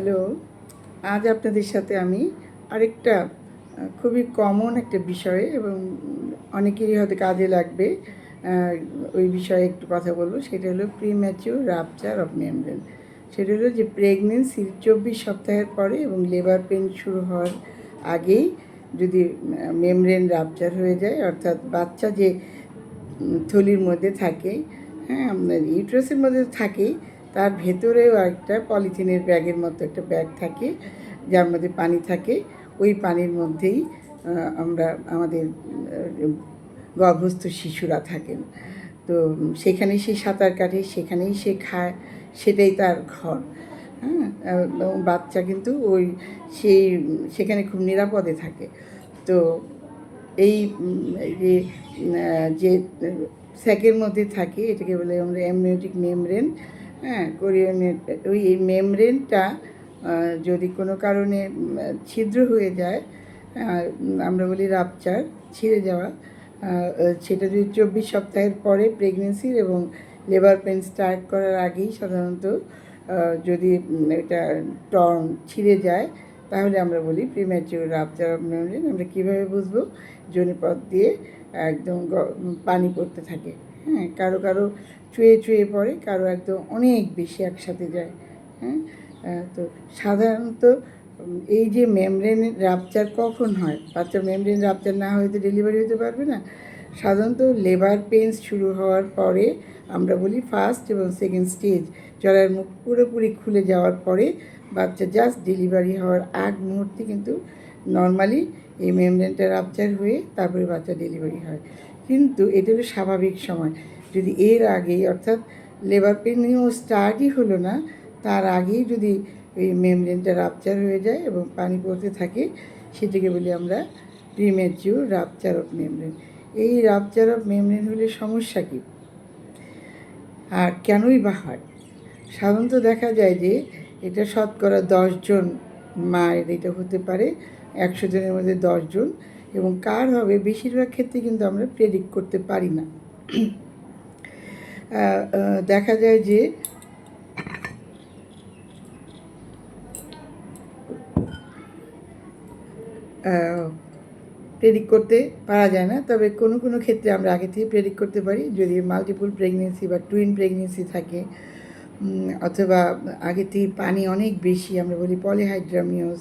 Hello, আজ আপনাদের সাথে আমি আরেকটা খুবই কমন একটা বিষয়ে এবং অনেকেরই হয়তো কাজে লাগবে ওই বিষয়ে একটু কথা বলব। সেটা হলো premature rupture of membrane সেটা হলো যে প্রেগনেন্সির চব্বিশ সপ্তাহের পরে এবং লেবার পেন শুরু হওয়ার আগেই যদি মেমব্রেন রাপচার হয়ে যায়, অর্থাৎ বাচ্চা যে থলির মধ্যে থাকে হ্যাঁ ইউট্রাসের মধ্যে থাকেই তার ভেতরেও একটা পলিথিনের ব্যাগের মতো একটা ব্যাগ থাকে, যার মধ্যে পানি থাকে। ওই পানির মধ্যেই আমরা, আমাদের গর্ভস্থ শিশুরা থাকেন। তো সেখানে সে সাঁতার কাটে, সেখানেই সে খায়, সেটাই তার ঘর। হ্যাঁ বাচ্চা কিন্তু ওই সেই সেখানে খুব নিরাপদে থাকে। তো এই যে যে স্যাকের মধ্যে থাকে, এটাকে বলে আমরা অ্যামনিওটিক মেমব্রেন। হ্যাঁ কোরিয়ান ওই এই মেমব্রেনটা যদি কোনো কারণে ছিদ্র হয়ে যায় আমরা বলি রাপচার, ছিঁড়ে যাওয়া সেটা যদি চব্বিশ সপ্তাহের পরে প্রেগনেন্সির এবং লেবার পেন স্টার্ট করার আগেই সাধারণত যদি এটা টর্ন ছিঁড়ে যায়, তাহলে আমরা বলি প্রিম্যাচিউর রাপচার অফ মেমব্রেন আমরা কীভাবে বুঝব? জনিপথ দিয়ে একদম পানি পড়তে থাকে। হ্যাঁ কারও কারও চুয়ে চুয়ে পড়ে, কারও একদম অনেক বেশি একসাথে যায় হ্যাঁ? তো সাধারণত এই যে মেমব্রেন রাপচার কখন হয়? বাচ্চার মেমব্রেন রাপচার না হয়ে তো ডেলিভারি হতে পারবে না। সাধারণত লেবার পেন্স শুরু হওয়ার পরে আমরা বলি ফার্স্ট এবং সেকেন্ড স্টেজ জরার মুখ পুরোপুরি খুলে যাওয়ার পরে বাচ্চা জাস্ট ডেলিভারি হওয়ার আগ মুহূর্তে কিন্তু নর্মালি এই মেমব্রেনটা রাপচার হয়ে তারপরে বাচ্চা ডেলিভারি হয়। কিন্তু এটা হলো স্বাভাবিক সময়। যদি এর আগেই, অর্থাৎ লেবার পেনও স্টার্টই হলো না, তার আগেই যদি এই মেমব্রেনটা রাপচার হয়ে যায় এবং পানি পড়তে থাকে, সেটাকে বলি আমরা প্রিমেচিউর রাপচার অফ মেমব্রেন এই রাপচার অফ মেমব্রেন হলে সমস্যা কী? আর কেনই বা হয়? সাধারণত দেখা যায় যে এটা শতকরা দশজন মায়ের, এটা হতে পারে একশো জনের মধ্যে দশজন এবং কার হবে বেশিরভাগ ক্ষেত্রে কিন্তু আমরা প্রেডিক্ট করতে পারি না। দেখা যায় যে প্রেডিক্ট করতে পারা যায় না। তবে কোনো কোনো ক্ষেত্রে আমরা আগে থেকে প্রেডিক্ট করতে পারি। যদি মাল্টিপল প্রেগনেন্সি বা টুইন প্রেগনেন্সি থাকে অথবা আগে থেকে পানি অনেক বেশি, আমরা বলি পলিহাইড্রামিওস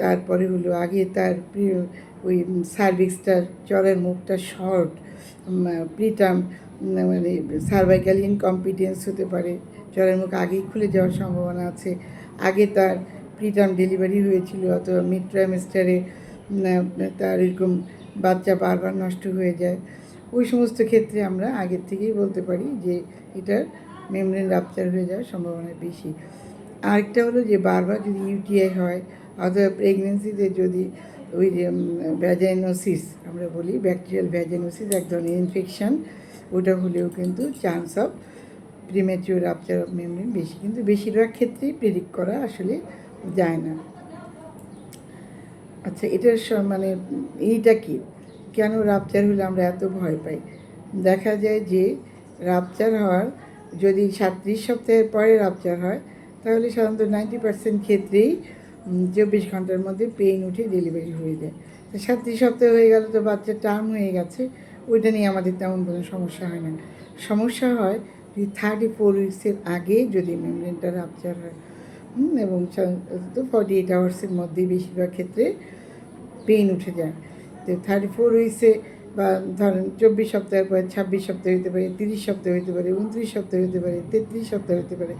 তারপরে হলো আগে তার ওই সার্ভিক্সটার, চরের মুখটা শর্ট প্রিটার্ম মানে সার্ভাইকাল ইনকম্পিটেন্স হতে পারে। চরের মুখ আগেই খুলে যাওয়ার সম্ভাবনা আছে। আগে তার প্রিটার্ম ডেলিভারি হয়েছিল, অথবা মিড ট্রাইমেস্টারে তার এরকম বাচ্চা বারবার নষ্ট হয়ে যায়। ওই সমস্ত ক্ষেত্রে আমরা আগের থেকেই বলতে পারি যে, এটার মেমব্রেন রাপচার হয়ে যাওয়ার সম্ভাবনা বেশি। আরেকটা হলো যে, বারবার যদি ইউটিআই হয় অথবা প্রেগনেন্সিতে যদি ওই যে ভ্যাজাইনোসিস আমরা বলি ব্যাকটেরিয়াল ভ্যাজাইনোসিস এক ধরনের ইনফেকশন ওটা হলেও কিন্তু chance of premature rupture of membrane বেশি। কিন্তু বেশিরভাগ ক্ষেত্রেই প্রেডিক্ট করা আসলে যায় না। আচ্ছা এটার মানে এইটা কি? কেন রাপচার হলে আমরা এত ভয় পাই? দেখা যায় যে রাপচার হওয়ার যদি সাতত্রিশ সপ্তাহের পরে রাপচার হয়, তাহলে সাধারণত নাইনটি পার্সেন্ট ক্ষেত্রেই চব্বিশ ঘণ্টার মধ্যে পেইন উঠে ডেলিভারি হয়ে যায়। তো সাতত্রিশ সপ্তাহ হয়ে গেল তো বাচ্চা টার্ম হয়ে গেছে, ওইটা নিয়ে আমাদের তেমন কোনো সমস্যা হয় না। সমস্যা হয় যদি থার্টি ফোর উইক্সের আগে যদি মেমব্রেনটা রাপচার হয় এবং তো ফর্টি এইট আওয়ার্সের মধ্যে বেশিরভাগ ক্ষেত্রে পেইন উঠে যায়। তো থার্টি ফোর উইক্সে বা ধরেন চব্বিশ সপ্তাহের পরে, ছাব্বিশ সপ্তাহ হতে পারে, তিরিশ সপ্তাহ হতে পারে, উনত্রিশ সপ্তাহ হতে পারে, তেত্রিশ সপ্তাহ হতে পারে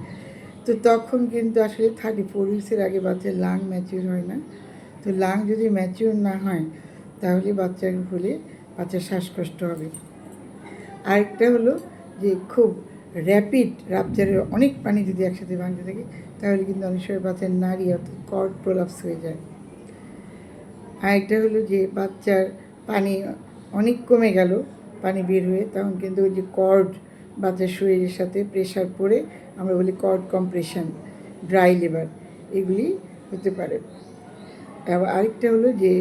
তো তখন কিন্তু আসলে থার্টি ফোর উইক্সের আগে বাচ্চার লাং ম্যাচিউর হয় না। তো লাং যদি ম্যাচিউর না হয়, তাহলে বাচ্চার হলে বাচ্চার শ্বাসকষ্ট হবে। আরেকটা হলো যে খুব র্যাপিড রাপচারের অনেক পানি যদি একসাথে ভাঙতে থাকে, তাহলে কিন্তু অনেক সময় বাচ্চার নারী অর্থাৎ কর্ড প্রলাপস হয়ে যায়। আরেকটা হলো যে বাচ্চার পানি অনেক কমে গেল, পানি বের হয়ে তখন কিন্তু ওই যে কর্ড বাচ্চার শরীরের সাথে প্রেশার পড়ে আমরা বলি কর্ড কম্প্রেশন ড্রাই লেবার এগুলি হতে পারে। আরেকটা হলো যে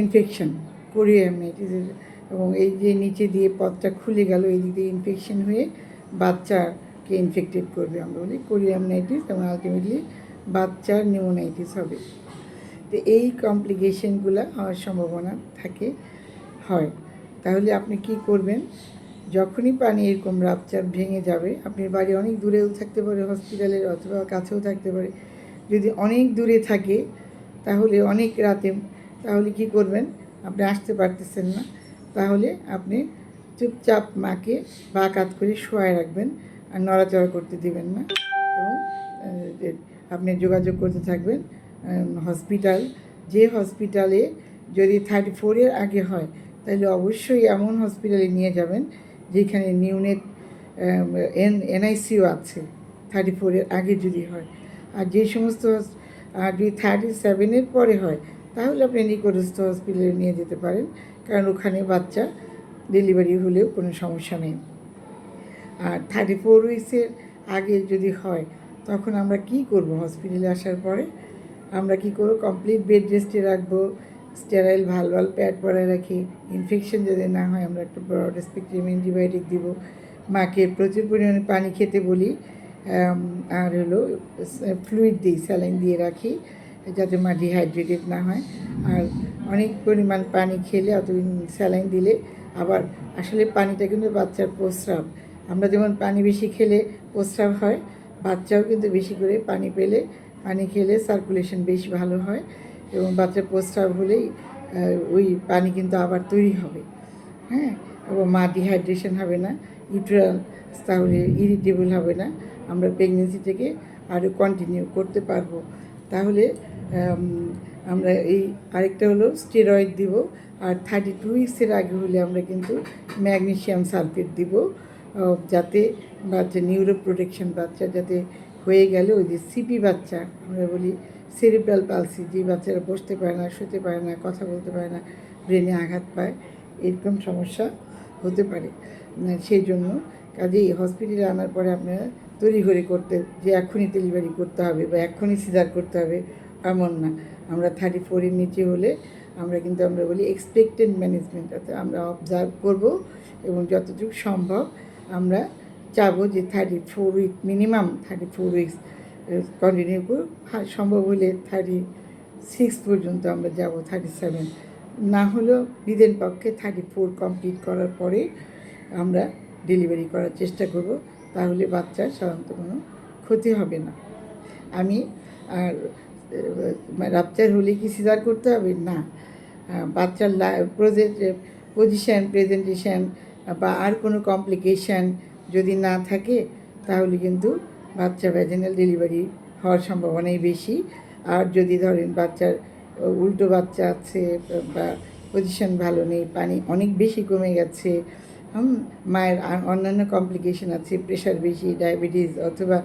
ইনফেকশন কোরিয়ামাইটিসের এবং এই যে নিচে দিয়ে পথটা খুলে গেল, এই দিক দিয়ে ইনফেকশন হয়ে বাচ্চাকে ইনফেক্টেড করবে আমরা বলি। কোরিয়ামনাইটিস এবং আলটিমেটলি বাচ্চার নিউমোনাইটিস হবে। তো এই কমপ্লিকেশনগুলো হওয়ার সম্ভাবনা থাকে, হয়। তাহলে আপনি কি করবেন? যখনই পানি এরকম রাপচার ভেঙে যাবে, আপনার বাড়ি অনেক দূরেও থাকতে পারে হসপিটালের অথবা কাছেও থাকতে পারে। যদি অনেক দূরে থাকে, তাহলে অনেক রাতে, তাহলে কি করবেন? আপনি আসতে পারতেছেন না। তাহলে আপনি চুপচাপ মাকে বা কাত করে শোয়ায় রাখবেন আর নড়াচড়া করতে দিবেন না। এবং আপনি যোগাযোগ করতে থাকবেন হসপিটাল যে হসপিটালে যদি থার্টি ফোরের আগে হয়, তাহলে অবশ্যই এমন হসপিটালে নিয়ে যাবেন যেখানে নিউনেট এন, এনআইসিও আছে থার্টি ফোরের আগে যদি হয়। আর যে সমস্ত যদি থার্টি সেভেনের পরে হয়, তাহলে আপনি নিকটস্থ হসপিটালে নিয়ে যেতে পারেন, কারণ ওখানে বাচ্চা ডেলিভারি হলেও কোনো সমস্যা নেই। আর থার্টি ফোর উইক্সের আগে যদি হয়, তখন আমরা কি করব হসপিটালে আসার পরে? আমরা কি করব? কমপ্লিট বেড রেস্টে রাখব স্টেরাইল ভালো ভালো প্যাড পরায় রাখি। ইনফেকশন যাতে না হয়, আমরা একটু ব্রড স্পেকট্রাম অ্যান্টিবায়োটিক দিব। মাকে প্রচুর পরিমাণে পানি খেতে বলি। আর হলো ফ্লুইড দিই স্যালাইন দিয়ে রাখি, যাতে মা ডিহাইড্রেটেড না হয়। আর অনেক পরিমাণ পানি খেলে অত স্যালাইন দিলে আবার আসলে পানিটা কিন্তু বাচ্চার প্রস্রাব। আমরা যেমন পানি বেশি খেলে প্রস্রাব হয়, বাচ্চাও কিন্তু বেশি করে পানি পেলে, পানি খেলে সার্কুলেশন বেশ ভালো হয়। এবং বাচ্চার প্রস্রাব হলেই ওই পানি কিন্তু আবার তৈরি হবে। হ্যাঁ? এবং মা ডিহাইড্রেশন হবে না ইউট্রাল তাহলে ইরিটেবল হবে না। আমরা প্রেগনেন্সি থেকে আরও কন্টিনিউ করতে পারব। তাহলে আমরা এই আরেকটা হলো স্টেরয়েড দিব, আর থার্টি টু উইক্সের আগে হলে আমরা কিন্তু ম্যাগনেশিয়াম সালফেট দিব যাতে বাচ্চা নিউরো প্রোটেকশন বাচ্চা যাতে হয়ে গেলে ওই যে সিপি বাচ্চা, আমরা বলি সেরিব্রাল পালসি যে বাচ্চারা বসতে পারে না, শুতে পারে না, কথা বলতে পারে না ব্রেনে আঘাত পায়, এরকম সমস্যা হতে পারে। সেই জন্য কাজেই হসপিটালে আনার পরে আপনারা তৈরি করে করতে, যে এখনই ডেলিভারি করতে হবে বা এখনই সিজার করতে হবে, এমন না। আমরা থার্টি ফোরের নিচে হলে আমরা কিন্তু আমরা বলি এক্সপেক্টেড ম্যানেজমেন্ট অর্থাৎ আমরা অবজার্ভ করব এবং যতটুকু সম্ভব আমরা চাবো যে thirty four week minimum thirty four weeks continue করব সম্ভব হলে থার্টি সিক্স পর্যন্ত আমরা যাব থার্টি সেভেন না হলেও বিদের পক্ষে থার্টি ফোর কমপ্লিট করার পরে আমরা ডেলিভারি করার চেষ্টা করব, তাহলে বাচ্চার সাধারণত কোনো ক্ষতি হবে না। আমি আর রাপচার হলে কি সিজার করতে হবে? না। বাচ্চার পজিশান প্রেজেন্টেশন বা আর কোনো কমপ্লিকেশান যদি না থাকে, তাহলে কিন্তু বাচ্চা ভ্যাজিনাল ডেলিভারি হওয়ার সম্ভাবনাই বেশি। আর যদি ধরেন বাচ্চার উল্টো বাচ্চা আছে, বা পজিশন ভালো নেই, পানি অনেক বেশি কমে গেছে মায়ের অন্যান্য কমপ্লিকেশন আছে প্রেশার বেশি ডায়াবেটিস অথবা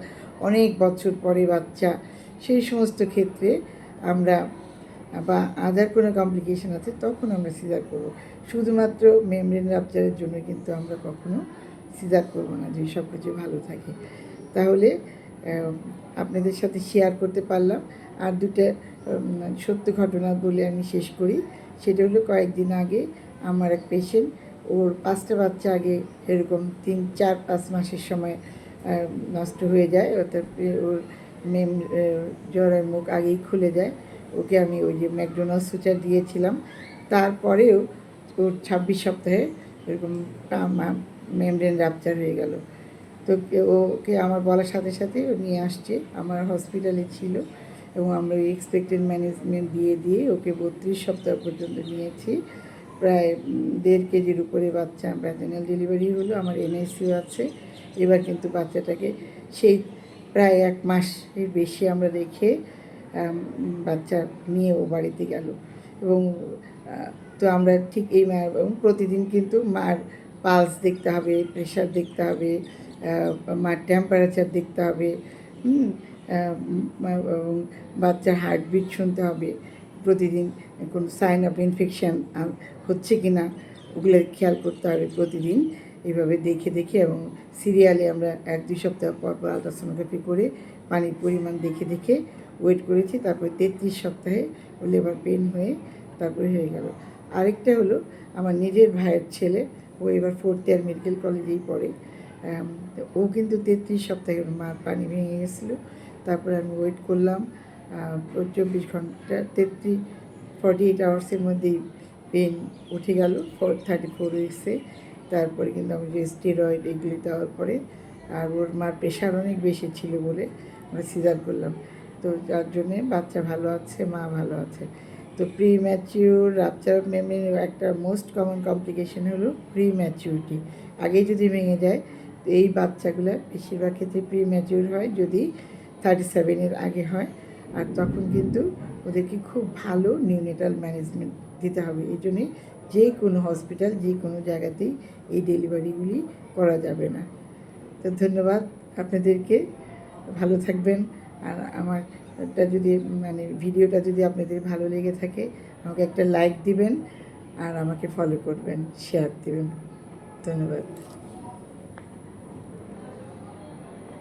অনেক বছর পরে বাচ্চা, সেই সমস্ত ক্ষেত্রে আমরা, বা আদার কোনো কমপ্লিকেশন আছে, তখন আমরা সিজার করব। শুধুমাত্র মেমব্রেন রাপচারের জন্য কিন্তু আমরা কখনো সিজার করব না যদি সব কিছু ভালো থাকে। তাহলে আপনাদের সাথে শেয়ার করতে পারলাম। আর দুটো সত্য ঘটনা বলে আমি শেষ করি। সেটা হলো কয়েকদিন আগে আমার এক পেশেন্ট ওর পাঁচটা বাচ্চা আগে এরকম তিন, চার, পাঁচ মাসের সময় নষ্ট হয়ে যায়। অর্থাৎ ওর মেম জ্বরের মুখ আগেই খুলে যায়। ওকে আমি ওই যে ম্যাকডোনাল্ড সুচার দিয়েছিলাম। তারপরেও ওর ছাব্বিশ সপ্তাহে এরকম মেমব্রেন রাপচার হয়ে গেল। তো ওকে আমার বলার সাথে সাথে ও নিয়ে আসছে। আমার হসপিটালে ছিল এবং আমরা এক্সপেক্টেড ম্যানেজমেন্ট দিয়ে দিয়ে ওকে বত্রিশ সপ্তাহ পর্যন্ত নিয়েছি। প্রায় দেড় কেজির উপরে বাচ্চা ভ্যাজিনাল ডেলিভারি হলো, আমার এনআইসিও আছে। এবার কিন্তু বাচ্চাটাকে সেই প্রায় এক মাসের বেশি আমরা রেখে বাচ্চা নিয়ে ও বাড়িতে গেল। এবং তো আমরা ঠিক এই প্রতিদিন কিন্তু মার পালস দেখতে হবে প্রেশার দেখতে হবে। টেম্পারেচার দেখতে হবে বাচ্চার হার্টবিট শুনতে হবে। প্রতিদিন কোনো সাইন অফ ইনফেকশান হচ্ছে কি না, ওগুলো খেয়াল করতে হবে প্রতিদিন। এইভাবে দেখে দেখে এবং সিরিয়ালে আমরা এক দুই সপ্তাহ পর পর আলট্রাসোনোগ্রাফি করে পানির পরিমাণ দেখে দেখে ওয়েট করেছি। তারপরে তেত্রিশ সপ্তাহে লেবার পেন হয়ে তারপরে হয়ে গেল। আরেকটা হলো, আমার নিজের ভাইয়ের ছেলে, ও এবার ফোর্থ ইয়ার মেডিকেল কলেজেই পড়ে। ও কিন্তু তেত্রিশ সপ্তাহে মার পানি ভেঙে গেছিল। তারপরে আমি ওয়েট করলাম চব্বিশ ঘণ্টা তেত্রিশ ফর্টি এইট আওয়ার্সের মধ্যেই পেন উঠে গেল ফোর থার্টি ফোর উইক্সে তারপরে কিন্তু আমি যে স্টেরয়েড এগুলি দেওয়ার পরে আর ওর মার প্রেশার অনেক বেশি ছিল বলে আমরা সিজার করলাম। তো যার জন্যে বাচ্চা ভালো আছে, মা ভালো আছে। তো প্রি ম্যাচিউর রাপচার মেমের একটা মোস্ট কমন কমপ্লিকেশন হলো প্রি ম্যাচিউরিটি আগেই যদি ভেঙে যায় এই বাচ্চাগুলো বেশিরভাগ ক্ষেত্রে প্রি ম্যাচিউর হয় যদি থার্টি সেভেনের আগে হয়। আর তখন কিন্তু ওদেরকে খুব ভালো নিউনেটাল ম্যানেজমেন্ট দিতে হবে। এই জন্যে যে কোনো হসপিটাল যে কোনো জায়গাতেই এই ডেলিভারিগুলি করা যাবে না। তো ধন্যবাদ আপনাদেরকে। ভালো থাকবেন। আর আমার এটা যদি মানে ভিডিওটা যদি আপনাদের ভালো লেগে থাকে, আমাকে একটা লাইক দিবেন আর আমাকে ফলো করবেন শেয়ার দিবেন। ধন্যবাদ।